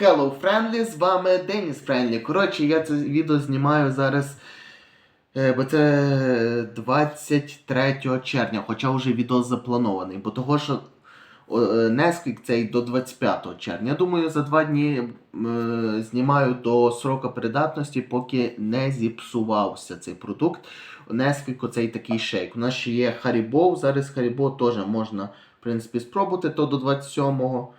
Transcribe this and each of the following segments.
Hello Friendly, з вами Деніс Френдлі. Коротше, я це відео знімаю зараз, е, бо це 23 червня, хоча вже відео запланований, бо того, що е, цей до 25 червня. Я думаю, за два дні е, знімаю до сроку придатності, поки не зіпсувався цей продукт. Nesquik оцей такий шейк. У нас ще є Haribo, зараз Haribo теж можна, в принципі, спробувати, то до 27-го.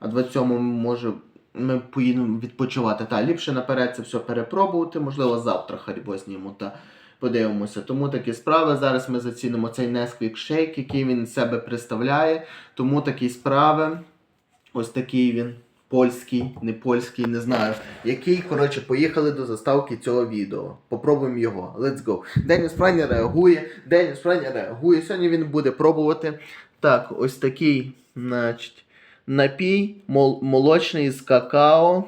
А 27-му може ми поїдемо відпочивати. Та ліпше наперед це все перепробувати. Можливо, завтра Харібо зніму та подивимося. Тому такі справи. Зараз ми зацінимо цей Nesquik Shake, який він себе представляє. Тому такі справи. Ось такий він. Польський, не польський, не знаю. Який, коротше, поїхали до заставки цього відео. Попробуємо його. Let's go. Деніс Франя реагує. Деніс Франя реагує. Сьогодні він буде пробувати. Так, ось такий, значить, напій мол- молочний з какао.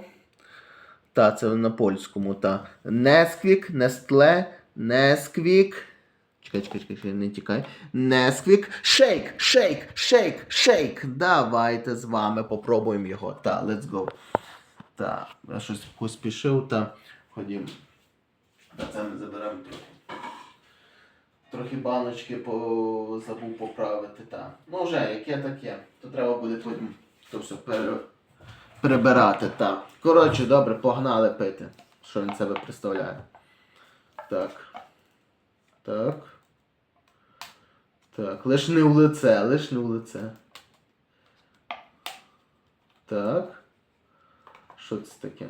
Та, це на польському, та. Несквік, Нестле, Несквік. Чекай, чекай, чекай, не тікай. Несквік. Шейк, шейк, шейк, шейк. Давайте з вами попробуємо його. Та, let's go. Та, я щось поспішив, та ходімо. Та це ми заберемо трохи. Трохи баночки по... забув поправити, та. Ну вже, яке таке. То треба буде потім то все пере... прибирати, та. Коротше, добре, погнали пити. Що він себе представляє. Так. Так. Так, лиш не в лице, лиш не в лице. Так. Що це таке?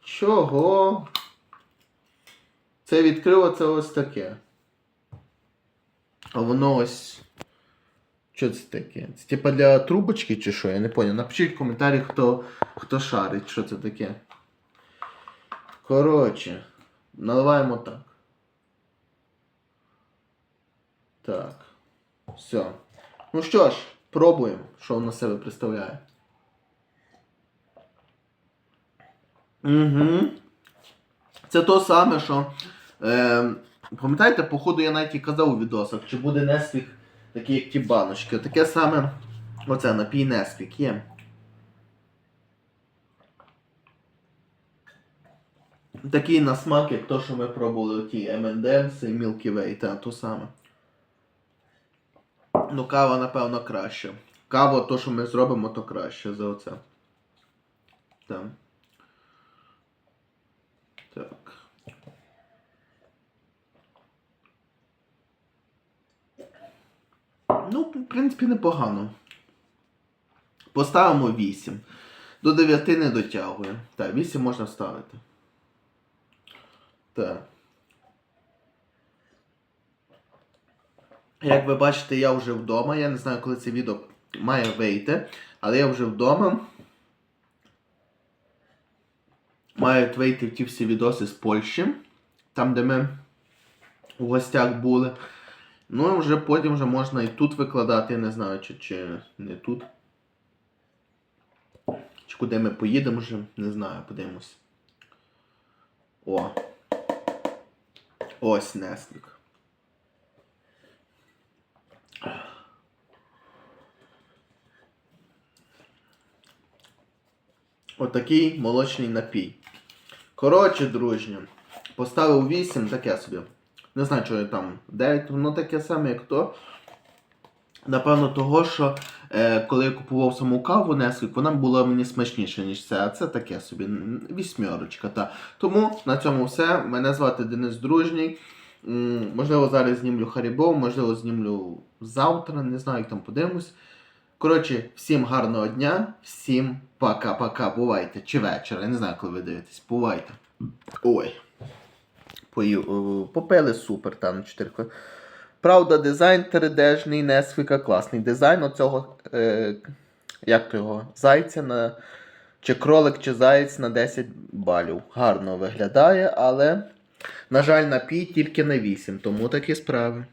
Чого? Це відкрило це ось таке. А воно ось. Що це таке? Це типа для трубочки чи що? Я не понял. Напишіть в коментарі, хто, хто шарить, що це таке. Коротше, наливаємо так. Так. Все. Ну що ж, пробуємо, що воно себе представляє. Угу. Це то саме, що. Е, пам'ятаєте, походу я навіть і казав у відосах, чи буде Несвік такий, як ті баночки. Таке саме. Оце напій Несвік є. Такий на смак, як то, що ми пробували ті M&M's і Milky Way, та то саме. Ну, кава, напевно, краще. Кава, то, що ми зробимо, то краще за оце. Так. Так. Ну, в принципі, непогано. Поставимо 8. До 9 не дотягує. Так, 8 можна ставити. Так. Як ви бачите, я вже вдома. Я не знаю, коли це відео має вийти, але я вже вдома. Мають вийти ті всі відоси з Польщі, там, де ми у гостях були. Ну і вже потім вже можна і тут викладати, я не знаю, чи, чи не тут. Чи куди ми поїдемо вже, не знаю, подивимось. О. Ось Неслік. Отакий молочний напій. Коротше, дружні, поставив 8, таке собі. Не знаю, що я там 9, воно таке саме, як то. Напевно, того, що е, коли я купував саму каву Nesquik, вона була мені смачніша, ніж це. А це таке собі м, вісьмерочка. Та. Тому на цьому все. Мене звати Денис Дружній. М, можливо, зараз знімлю Харібо, можливо, знімлю завтра, не знаю, як там подивимось. Коротше, всім гарного дня, всім пока-пока. Бувайте. Чи вечора. Я не знаю, коли ви дивитесь. Бувайте. Ой. Попили супер там 4 Правда, дизайн 3D-жний, Несвіка, класний дизайн оцього, е, як то його, зайця на. Чи кролик, чи заєць на 10 балів. Гарно виглядає, але, на жаль, напій тільки на 8, тому такі справи.